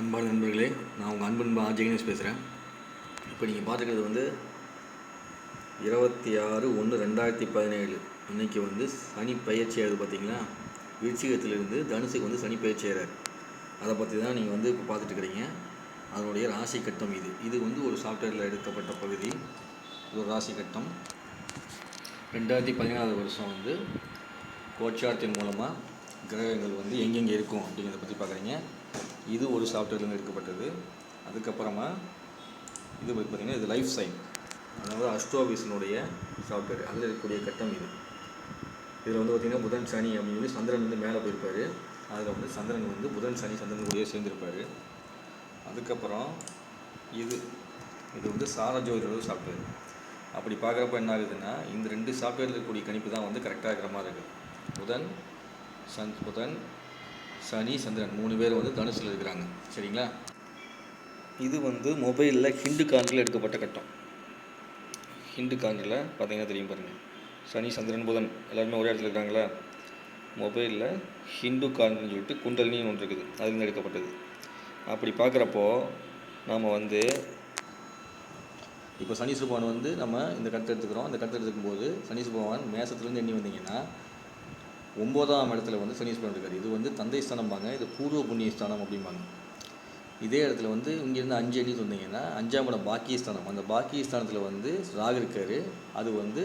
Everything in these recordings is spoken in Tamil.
அன்பான நண்பர்களே நான் உங்கள் அன்பன்பா ஜெகனேஷ் பேசுகிறேன் இப்போ நீங்கள் பார்த்துக்கிறது வந்து இருபத்தி ஆறு ஒன்று ரெண்டாயிரத்தி பதினேழு. அன்னைக்கு வந்து சனி பயிற்சி ஆகுது பார்த்தீங்களா விருச்சிகத்திலிருந்து தனுசுக்கு வந்து சனி பயிற்சி ஆகிறார். அதை பற்றி தான் நீங்கள் வந்து இப்போ பார்த்துட்டு இருக்கிறீங்க. அதனுடைய ராசி கட்டம் இது. இது வந்து ஒரு சாஃப்ட்வேரில் எடுக்கப்பட்ட பகுதி. ஒரு ராசி கட்டம். ரெண்டாயிரத்தி பதினேழாவது வருஷம் வந்து கோச்சாரத்தின் மூலமாக கிரகங்கள் வந்து எங்கெங்கே இருக்கும் அப்படிங்கிறத பற்றி பார்க்குறீங்க. இது ஒரு சாஃப்ட்வேர்லேருந்து எடுக்கப்பட்டது. அதுக்கப்புறமா இது பார்த்திங்கன்னா இது லைஃப் சைன் அதாவது அஸ்ட்ரோபிஸினுடைய சாஃப்ட்வேர் அதில் இருக்கக்கூடிய கட்டம் இது. இதில் வந்து பார்த்திங்கன்னா புதன் சனி அப்படின்னு சொல்லி சந்திரன் வந்து மேலே போயிருப்பார். அதில் வந்து சந்திரன் வந்து புதன் சனி சந்திரன் கூடயே சேர்ந்துருப்பார். அதுக்கப்புறம் இது இது வந்து சாரஜோதியோட சாஃப்ட்வேர் அப்படி பார்க்குறப்ப என்ன ஆகுதுன்னா இந்த ரெண்டு சாஃப்ட்வேரில் இருக்கக்கூடிய கணிப்பு தான் வந்து கரெக்டாக இருக்கிற மாதிரி இருக்குது புதன் சன் புதன் சனி சந்திரன் மூணு பேர் வந்து தனுசில் இருக்கிறாங்க. சரிங்களா? இது வந்து மொபைலில் ஹிண்டு காங்கில் எடுக்கப்பட்ட கட்டம். ஹிண்டு காங்கில் பார்த்தீங்கன்னா தெரியும் பாருங்கள் சனி சந்திரன் புதன் எல்லாருமே ஒரே இடத்துல இருக்காங்களா மொபைலில் ஹிந்து காண்டுன்னு சொல்லிட்டு குண்டலினின்னு ஒன்று இருக்குது. அதுலேருந்து எடுக்கப்பட்டது. அப்படி பார்க்குறப்போ நாம் வந்து இப்போ சனி பகவான் வந்து நம்ம இந்த கட்டை எடுத்துக்கிறோம். அந்த கட்டை எடுத்துக்கும்போது சனி பகவான் மேசத்துலேருந்து எண்ணி வந்தீங்கன்னா ஒம்போதாம் இடத்துல வந்து சனீஸ்வரன் இருக்கார் இது வந்து தந்தை ஸ்தானம்பாங்க. இது பூர்வ புண்ணிய ஸ்தானம் அப்படிம்பாங்க. இதே இடத்துல வந்து இங்கேருந்து அஞ்சு அடி சொன்னீங்கன்னா அஞ்சாம் இடம் பாக்கியஸ்தானம் அந்த பாக்கியஸ்தானத்தில் வந்து ராகு இருக்கார். அது வந்து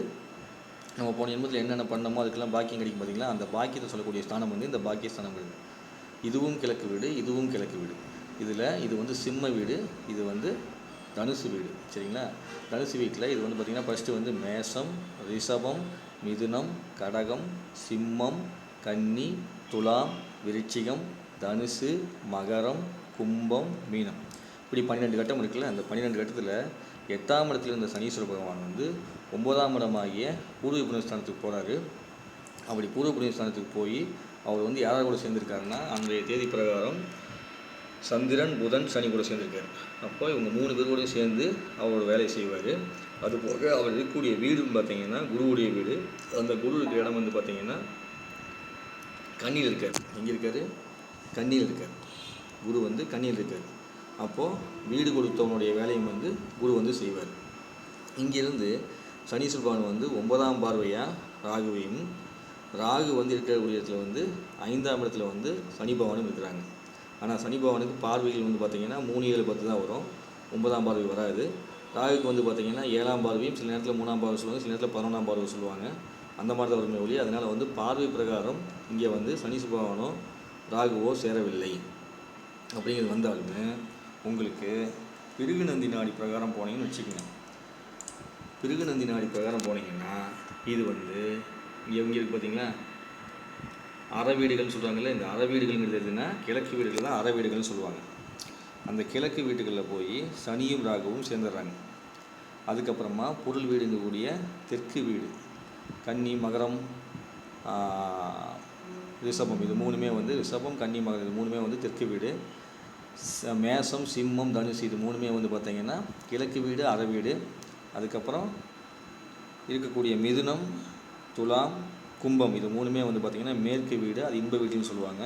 நம்ம போன ஜென்மத்தில் என்னென்ன பண்ணமோ அதுக்கெல்லாம் பாக்கியம் கிடைக்கும் பார்த்தீங்களா அந்த பாக்கியத்தை சொல்லக்கூடிய ஸ்தானம் வந்து இந்த பாக்கியஸ்தானம் வீடு இருக்குது இதுவும் கிழக்கு வீடு இதுவும் கிழக்கு வீடு. இதில் இது வந்து சிம்ம வீடு. இது வந்து தனுசு வீடு சரிங்களா? தனுசு வீட்டில் இது வந்து பார்த்திங்கன்னா ஃபஸ்ட்டு வந்து மேஷம் ரிஷபம் மிதுனம் கடகம் சிம்மம் கன்னி துலாம் விருச்சிகம் தனுசு மகரம் கும்பம் மீனம். இப்படி பன்னிரெண்டு கட்டம் இருக்குல்ல அந்த பன்னிரெண்டு கட்டத்தில் எட்டாம் இடத்துல இருந்த சனீஸ்வர பகவான் வந்து ஒன்பதாம் இடமாகிய பூர்வ புண்ணியஸ்தானத்துக்கு போகிறாரு அப்படி பூர்வ புண்ணியஸ்தானத்துக்கு போய் அவர் வந்து யாராக கூட சேர்ந்துருக்காருன்னா அன்றைய தேதி பிரகாரம் சந்திரன் புதன் சனி கூட சேர்ந்துருக்காரு. அப்போ இவங்க மூணு பேர் கூடயும் சேர்ந்து அவரோட வேலையை செய்வார். அதுபோக அவர் இருக்கக்கூடிய வீடுன்னு பார்த்தீங்கன்னா குருவுடைய வீடு. அந்த குரு இருக்கிற இடம் வந்து பார்த்தீங்கன்னா கண்ணியில் இருக்கார். எங்கே இருக்கார்? கண்ணியில் இருக்கார். குரு வந்து கண்ணியில் இருக்கார். அப்போது வீடு கொடுத்தவனுடைய வேலையும் வந்து குரு வந்து செய்வார். இங்கிருந்து சனி பகவான் வந்து ஒன்பதாம் பார்வையாக ராகுவையும் ராகு வந்து இருக்கக்கூடிய இடத்துல வந்து ஐந்தாம் இடத்துல வந்து சனி பகவானும் இருக்கிறாங்க. ஆனால் சனி பகவானுக்கு பார்வைகள் வந்து பார்த்திங்கன்னா மூணு ஏழு பத்து தான் வரும். ஒன்பதாம் பார்வை வராது. ராகுக்கு வந்து பார்த்திங்கன்னா ஏழாம் பார்வையும் சில நேரத்தில் மூணாம் பார்வை சொல்லுவாங்க சில நேரத்தில் பதினொன்றாம் பார்வை சொல்லுவாங்க. அந்த மாதிரி தான் வருமே ஒளி அதனால் வந்து பார்வை பிரகாரம் இங்கே வந்து சனி பகவானோ ராகுவோ சேரவில்லை. அப்படிங்கிறது வந்தாலுமே உங்களுக்கு பிருகுநந்தி நாடி பிரகாரம் போனீங்கன்னு வச்சுக்கோங்க. பிருகுநந்தி நாடி பிரகாரம் போனீங்கன்னா இது வந்து இங்கே இங்கே இருக்குது பார்த்தீங்களா அற வீடுகள்னு சொல்கிறாங்கல்ல இந்த அறவீடுகள்ங்கிறது எதுனா கிழக்கு வீடுகள் தான் அறவீடுகள்னு சொல்லுவாங்க. அந்த கிழக்கு வீட்டுகளில் போய் சனியும் ராகவும் சேர்ந்துடுறாங்க. அதுக்கப்புறமா பொருள் வீடுங்கக்கூடிய தெற்கு வீடு கன்னி மகரம் ரிஷபம் இது மூணுமே வந்து ரிஷபம் கன்னி மகரம் இது மூணுமே வந்து தெற்கு வீடு. மேசம் மேஷம் சிம்மம் தனுசு இது மூணுமே வந்து பார்த்திங்கன்னா கிழக்கு வீடு அற வீடு அதுக்கப்புறம் இருக்கக்கூடிய மிதுனம் துலாம் கும்பம் இது மூணுமே வந்து பார்த்திங்கன்னா மேற்கு வீடு அது இன்ப வீடுன்னு சொல்லுவாங்க.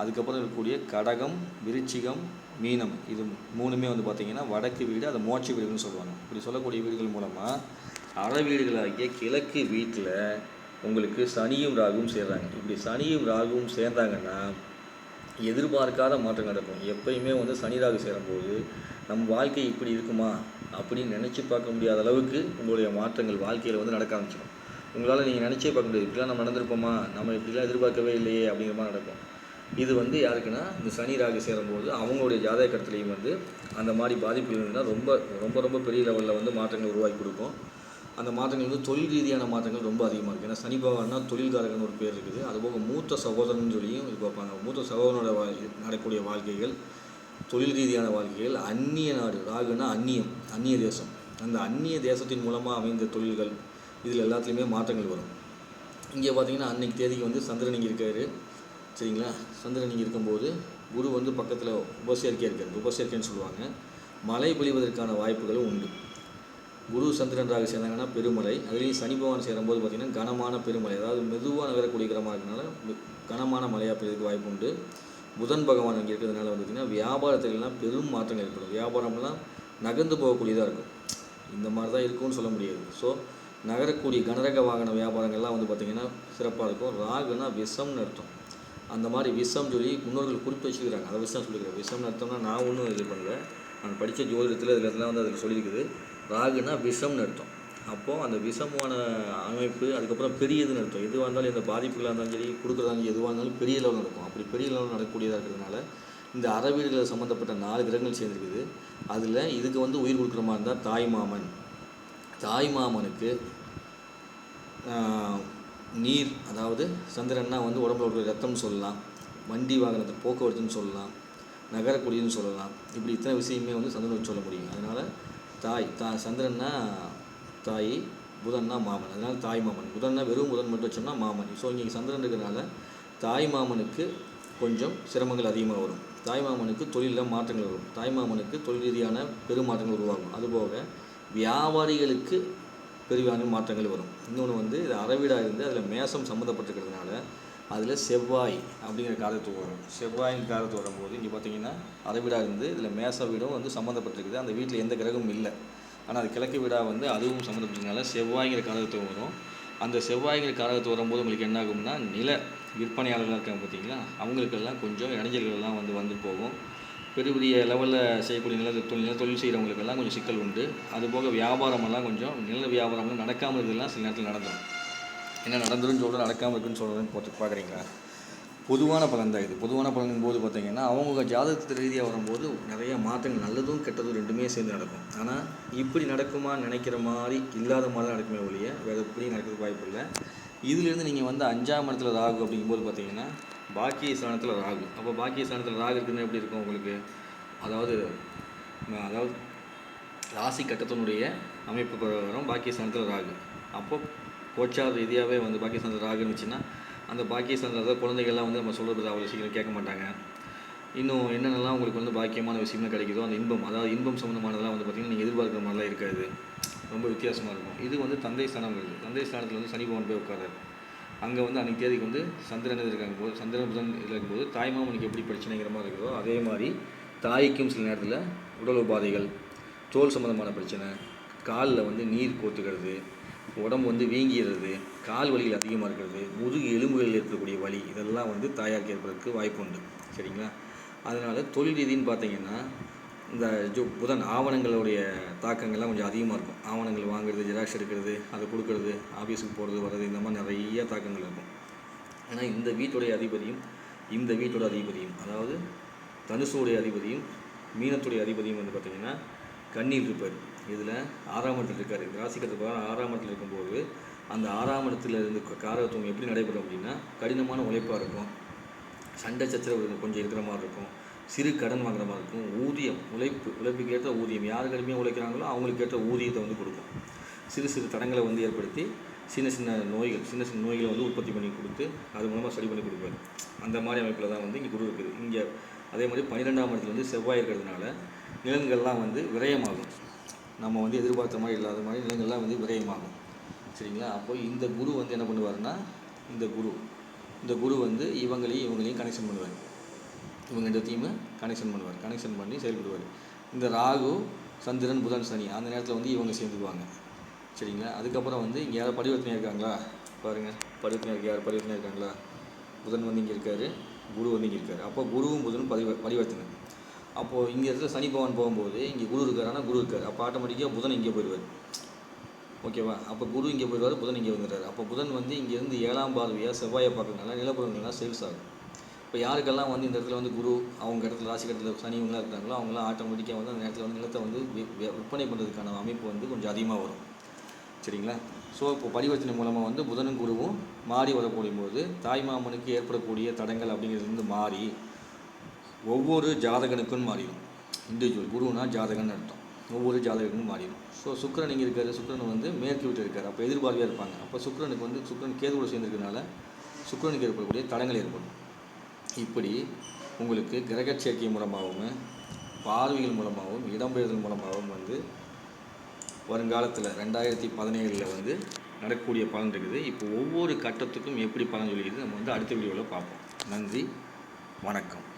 அதுக்கப்புறம் இருக்கக்கூடிய கடகம் விருச்சிகம் மீனம் இது மூணுமே வந்து பார்த்திங்கன்னா வடக்கு வீடு அது மோட்ச வீடுன்னு சொல்லுவாங்க. இப்படி சொல்லக்கூடிய வீடுகள் மூலமாக அற வீடுகளாகிய கிழக்கு வீட்டில் உங்களுக்கு சனியும் ராகுவும் சேர்றாங்க. இப்படி சனியும் ராகுவும் சேர்ந்தாங்கன்னா எதிர்பார்க்காத மாற்றம் நடக்கும். எப்பயுமே வந்து சனி ராகு சேரும்போது நம் வாழ்க்கை இப்படி இருக்குமா அப்படின்னு நினச்சி பார்க்க முடியாத அளவுக்கு உங்களுடைய மாற்றங்கள் வாழ்க்கையில் வந்து நடக்க ஆரம்பிச்சிடும். உங்களால் நீங்கள் நினச்சே பார்க்க முடியாது. இப்படிலாம் நம்ம நடந்திருப்போமா? நம்ம இப்படிலாம் எதிர்பார்க்கவே இல்லையே அப்படிங்கிற மாதிரி நடக்கும். இது வந்து யாருக்குன்னா இந்த சனி ராகு சேரும்போது அவங்களுடைய ஜாதக கட்டத்துலேயும் வந்து அந்த மாதிரி பாதிப்புகள் இருந்தால் ரொம்ப ரொம்ப ரொம்ப பெரிய லெவலில் வந்து மாற்றங்கள் உருவாக்கி கொடுக்கும். அந்த மாற்றங்கள் வந்து தொழில் ரீதியான மாற்றங்கள் ரொம்ப அதிகமாக இருக்குது ஏன்னா சனி பகவான்னா தொழில்காரகன் ஒரு பேர் இருக்குது. அதுபோக மூத்த சகோதரன் சொல்லியும் இது பார்ப்பாங்க. மூத்த சகோதரனோட வாழ்க்கை நடக்கக்கூடிய வாழ்க்கைகள் தொழில் ரீதியான வாழ்க்கைகள் அந்நிய நாடு. ராகுனா அந்நியம் அந்நிய தேசம். அந்த அந்நிய தேசத்தின் மூலமாக அமைந்த தொழில்கள் இதில் எல்லாத்துலேயுமே மாற்றங்கள் வரும். இங்கே பார்த்தீங்கன்னா அன்னைக்கு தேதிக்கு வந்து சந்திரன் இங்கே இருக்காரு. சரிங்களா? சந்திரன் இங்கே இருக்கும்போது குரு வந்து பக்கத்தில் உபசேர்க்கையாக இருக்கார். உபசேர்க்கைன்னு சொல்லுவாங்க. மழை பொழிவதற்கான வாய்ப்புகளும் உண்டு. குரு சந்திரனராக சேர்ந்தாங்கன்னா பெருமலை அதுலேயும் சனி பகவான் சேரும்போது பார்த்திங்கன்னா கனமான பெருமலை அதாவது மெதுவாக நகரக்கூடிய கிரமாக இருக்கிறனால கனமான மழையாக பெய்யறதுக்கு வாய்ப்பு உண்டு. புதன் பகவான் இங்கே இருக்கிறதுனால வந்து பார்த்திங்கன்னா வியாபாரத்துலலாம் பெரும் மாற்றங்கள் ஏற்படும். வியாபாரம்லாம் நகர்ந்து போகக்கூடியதாக இருக்கும். இந்த மாதிரி தான் இருக்கும்னு சொல்ல முடியாது. ஸோ நகரக்கூடிய கனரக வாகன வியாபாரங்கள்லாம் வந்து பார்த்திங்கன்னா சிறப்பாக இருக்கும். ராகுனா விஷம்னு அர்த்தம். அந்த மாதிரி விஷம் சொல்லி முன்னோர்கள் குறிப்பு வச்சுக்கிறாங்க அதை விஷம் சொல்லிக்கிறேன் விஷம்னு அர்த்தம்னா நான் ஒன்றும் இது பண்ணல. நான் படித்த ஜோதிடத்தில் இதில் இதெல்லாம் வந்து அதில் சொல்லியிருக்குது ராகுனா விஷம்னு அர்த்தம். அப்போது அந்த விஷமான அமைப்பு அதுக்கப்புறம் பெரியதுன்னு அர்த்தம். எதுவாக இருந்தாலும் இந்த பாதிப்புகளாக இருந்தாலும் சரி கொடுக்குறதாலும் எதுவாக இருந்தாலும் பெரிய லெவலில் நடக்கும். அப்படி பெரிய லெவலில் நடக்கக்கூடியதாக இருக்கிறதுனால இந்த அறவீடுகளை சம்மந்தப்பட்ட நாலு கிரகங்கள் சேர்ந்துருக்குது. அதில் இதுக்கு வந்து உயிர் கொடுக்குற மாதிரி இருந்தால் தாய் மாமன் தாய் மாமனுக்கு நீர் அதாவது சந்திரன்னா வந்து உடம்புல இருக்கிற ரத்தம்னு சொல்லலாம். வண்டி வாகனத்தை போக்குவரத்துன்னு சொல்லலாம். நகரக்குடின்னு சொல்லலாம். இப்படி இத்தனை விஷயமே வந்து சந்திரன் வச்சு சொல்ல முடியும். அதனால் தாய் தா சந்திரன்னா தாய் புதன்னா மாமன். அதனால் தாய் மாமன் புதன்னா வெறும் புதன் மட்டும் வச்சோம்னா மாமன். ஸோ இங்கே சந்திரன் இருக்கிறனால தாய் மாமனுக்கு கொஞ்சம் சிரமங்கள் அதிகமாக வரும். தாய் மாமனுக்கு தொழிலில் மாற்றங்கள் வரும். தாய் மாமனுக்கு தொழில் ரீதியான பெரும் மாற்றங்கள் உருவாகும் அதுபோக வியாபாரிகளுக்கு பெரிவான மாற்றங்கள் வரும். இன்னொன்று வந்து இது அறவீடாக இருந்து அதில் மேசம் சம்மந்தப்பட்டிருக்கிறதுனால அதில் செவ்வாய் அப்படிங்கிற காரத்துவம் வரும். செவ்வாயின் காரத்து வரும்போது இங்கே பார்த்தீங்கன்னா அறவீடாக இருந்து இதில் மேச வீடும் வந்து சம்மந்தப்பட்டிருக்குது அந்த வீட்டில் எந்த கிரகமும் இல்லை. ஆனால் அது கிழக்கு வீடாக வந்து அதுவும் சம்மந்தப்பட்டதுனால செவ்வாய்ங்கிற காரகத்துவம் வரும். அந்த செவ்வாய்ங்கிற காரகத்து வரும்போது உங்களுக்கு என்ன ஆகும்னா நில விற்பனையாளர்களாக இருக்காங்க பார்த்தீங்களா அவங்களுக்கெல்லாம் கொஞ்சம் இடைஞ்சல்கள்லாம் வந்து வந்து போகும். பெரிய பெரிய லெவலில் செய்யக்கூடிய நில தொழில் நில தொழில் செய்கிறவங்களுக்கெல்லாம் கொஞ்சம் சிக்கல் உண்டு. அதுபோக வியாபாரமெல்லாம் கொஞ்சம் நில வியாபாரம்லாம் நடக்காமல் இருக்கிறதுலாம் சில நேரத்தில் நடந்துடும் என்ன நடந்துருன்னு சொல்கிறோம் நடக்காமல் இருக்குன்னு சொல்கிறதுன்னு பார்த்து பார்க்குறீங்களா பொதுவான பலன் தான் இது. பொதுவான பலன் போது பார்த்தீங்கன்னா அவங்க ஜாதகத்து ரீதியாக வரும்போது நிறைய மாற்றங்கள் நல்லதும் கெட்டதும் ரெண்டுமே சேர்ந்து நடக்கும். ஆனால் இப்படி நடக்குமா நினைக்கிற மாதிரி இல்லாத மாதிரி தான் நடக்குமே ஒழிய வேறு எப்படி நடக்கிறதுக்கு வாய்ப்பு இல்லை. இதுலேருந்து நீங்கள் வந்து அஞ்சாம் இடத்துல ராகு அப்படிங்கும்போது பார்த்தீங்கன்னா பாக்கிய ஸ்தானத்தில் ராகு. அப்போ பாக்கிய ஸ்தானத்தில் ராகு இருக்குன்னு எப்படி இருக்கும் உங்களுக்கு? அதாவது அதாவது ராசி கட்டத்தினுடைய அமைப்பு பிரகாரம் பாக்கியஸ்தானத்தில் ராகு. அப்போ கோச்சார் ரீதியாகவே வந்து பாக்கியஸ்தானத்தில் ராகு இருந்துச்சுன்னா அந்த பாக்கியஸ்தானத்தில் அதாவது குழந்தைகள்லாம் வந்து நம்ம சொல்கிறது அவ்வளோ சீக்கிரம் கேட்க மாட்டாங்க. இன்னும் என்னென்னலாம் உங்களுக்கு வந்து பாக்கியமான விஷயம்லாம் கிடைக்குதோ அந்த இன்பம் அதாவது இன்பம் சம்மந்தமானதெல்லாம் வந்து பார்த்திங்கன்னா நீங்கள் எதிர்பார்க்குற மாதிரிலாம் இருக்காது. ரொம்ப வித்தியாசமாக இருக்கும். இது வந்து தந்தை ஸ்தானங்கிறது தந்தை ஸ்தானத்தில் வந்து சனி பகவான் போய் உட்காராரு அங்கே வந்து அன்றைக்கி தேதிக்கு வந்து சந்திரன் இருக்காங்க போது சந்திரன் புதன் இருக்கும்போது தாய்மாமனுக்கு எப்படி பிரச்சனைங்கிற மாதிரி இருக்குதோ அதே மாதிரி தாய்க்கும் சில நேரத்தில் உடல் உபாதைகள் தோல் சம்மந்தமான பிரச்சனை காலில் வந்து நீர் கோத்துக்கிறது உடம்பு வந்து வீங்கிடுறது கால் வலிகள் அதிகமாக இருக்கிறது முதுகு எலும்புகளில் இருக்கக்கூடிய வலி இதெல்லாம் வந்து தாயாருக்கு ஏற்படுறதுக்கு வாய்ப்பு உண்டு. சரிங்களா? அதனால் தொழில் ரீதின்னு பார்த்தீங்கன்னா இந்த ஜோ புதன் ஆவணங்களுடைய தாக்கங்கள்லாம் கொஞ்சம் அதிகமாக இருக்கும். ஆவணங்கள் வாங்குறது ஜெராக்ஸ் எடுக்கிறது அதை கொடுக்கறது ஆஃபீஸுக்கு போகிறது வர்றது இந்த மாதிரி நிறைய தாக்கங்கள் இருக்கும். ஆனால் இந்த வீட்டுடைய அதிபதியும் இந்த வீட்டோட அதிபதியும் அதாவது தனுசுடைய அதிபதியும் மீனத்துடைய அதிபதியும் வந்து பார்த்திங்கன்னா கண்ணியில் இருப்பார் இதில் ஆறாம் இடத்துல இருக்கார். இந்த ராசிக்கத்தை ஆறாம் இடத்துல இருக்கும்போது அந்த ஆறாம் இடத்துல இருந்து காரகத்துவம் எப்படி நடைபெறும் அப்படின்னா கடினமான உழைப்பாக இருக்கும். சண்டை சச்சரவு கொஞ்சம் இருக்கிற மாதிரி இருக்கும். சிறு கடன் வாங்குற மாதிரி இருக்கும். ஊதியம் உழைப்பு உழைப்புக்கு ஏற்ற ஊதியம். யார் கடுமையாக உழைக்கிறாங்களோ அவங்களுக்கு ஏற்ற ஊதியத்தை வந்து கொடுக்கும். சிறு சிறு தடங்களை வந்து ஏற்படுத்தி சின்ன சின்ன நோய்கள் சின்ன சின்ன நோய்களை வந்து உற்பத்தி பண்ணி கொடுத்து அது மூலமாக சரி பண்ணி கொடுப்பாரு. அந்த மாதிரி அமைப்பில் தான் வந்து இங்கே குரு இருக்குது. இங்கே அதே மாதிரி பன்னிரெண்டாம் இடத்துல வந்து செவ்வாய் இருக்கிறதுனால நிலங்கள்லாம் வந்து விரயமாகும். நம்ம வந்து எதிர்பார்த்த மாதிரி இல்லாத மாதிரி நிலங்கள்லாம் வந்து விரயமாகும். சரிங்களா? அப்போ இந்த குரு வந்து என்ன பண்ணுவாருன்னா இந்த குரு இந்த குரு வந்து இவங்களையும் இவங்களையும் கனெக்ஷன் பண்ணுவார். இவங்க ரெண்டுத்தையுமே கனெக்ஷன் பண்ணுவார். கனெக்ஷன் பண்ணி செயல்படுவார். இந்த ராகு சந்திரன் புதன் சனி அந்த நேரத்தில் வந்து இவங்க சேர்ந்துக்குவாங்க. சரிங்களா? அதுக்கப்புறம் வந்து இங்கே யாராவது பரிவர்த்தனை இருக்காங்களா? பாருங்கள் பரிவர்த்தனை இருக்கு. யார் பரிவர்த்தனை இருக்காங்களா? புதன் வந்து இங்கே இருக்கார். குரு வந்து இங்கே இருக்கார். அப்போ குருவும் புதனும் பரிவ பரிவர்த்தனை. அப்போது இங்கே இடத்துல சனி பவன் போகும்போது இங்கே குரு இருக்கார் ஆனால் குரு இருக்கார். அப்போ ஆட்டோமேட்டிக்காக புதன் இங்கே போயிடுவார். ஓகேவா? அப்போ குரு இங்கே போயிடுவார் புதன் இங்கே வந்துடுறாரு. அப்போ புதன் வந்து இங்கேருந்து ஏழாம் பார்வையாக செவ்வாயை பார்க்கறதுனால நிலப்புறங்கள்லாம் சேல்ஸ் ஆகும். இப்போ யாருக்கெல்லாம் வந்து இந்த இடத்துல வந்து குரு அவங்க இடத்துல ராசி இடத்துல சனி இவங்களாம் இருக்காங்களோ அவங்களாம் ஆட்டோமேட்டிக்காக வந்து அந்த நேரத்தில் வந்து நிலத்தை வந்து விற்பனை பண்ணுறதுக்கான அமைப்பு வந்து கொஞ்சம் அதிகமாக வரும். சரிங்களா? ஸோ இப்போ பரிவர்த்தனை மூலமாக வந்து புதனும் குருவும் மாறி வரக்கூடிய போது தாய்மாமனுக்கு ஏற்படக்கூடிய தடங்கள் அப்படிங்கிறது மாறி ஒவ்வொரு ஜாதகனுக்கும் மாறிடும். இண்டிவிஜுவல் குருனா ஜாதகன்னு அர்த்தம். ஒவ்வொரு ஜாதகனுக்கும் மாறிடும். ஸோ சுக்கரன் இங்கே இருக்கார். சுக்கரன் வந்து மேற்கு வீட்டில் இருக்கார். அப்போ எதிர்பார்வையாக இருப்பாங்க. அப்போ சுக்கரனுக்கு வந்து சுக்கரன் கேதுவோடு சேர்ந்துருக்கனால சுக்கரனுக்கு ஏற்படக்கூடிய தடங்கள் ஏற்படும். இப்படி உங்களுக்கு கிரக சேர்க்கை மூலமாகவும் பார்வைகள் மூலமாகவும் இடம்பெயர்தல் மூலமாகவும் வந்து வருங்காலத்தில் ரெண்டாயிரத்தி பதினேழில் வந்து நடக்கக்கூடிய பலன் இருக்குது. இப்போ ஒவ்வொரு கட்டத்துக்கும் எப்படி பலன் சொல்லிக்கிறது நம்ம வந்து அடுத்த வீடியோவில் பார்ப்போம். நன்றி வணக்கம்.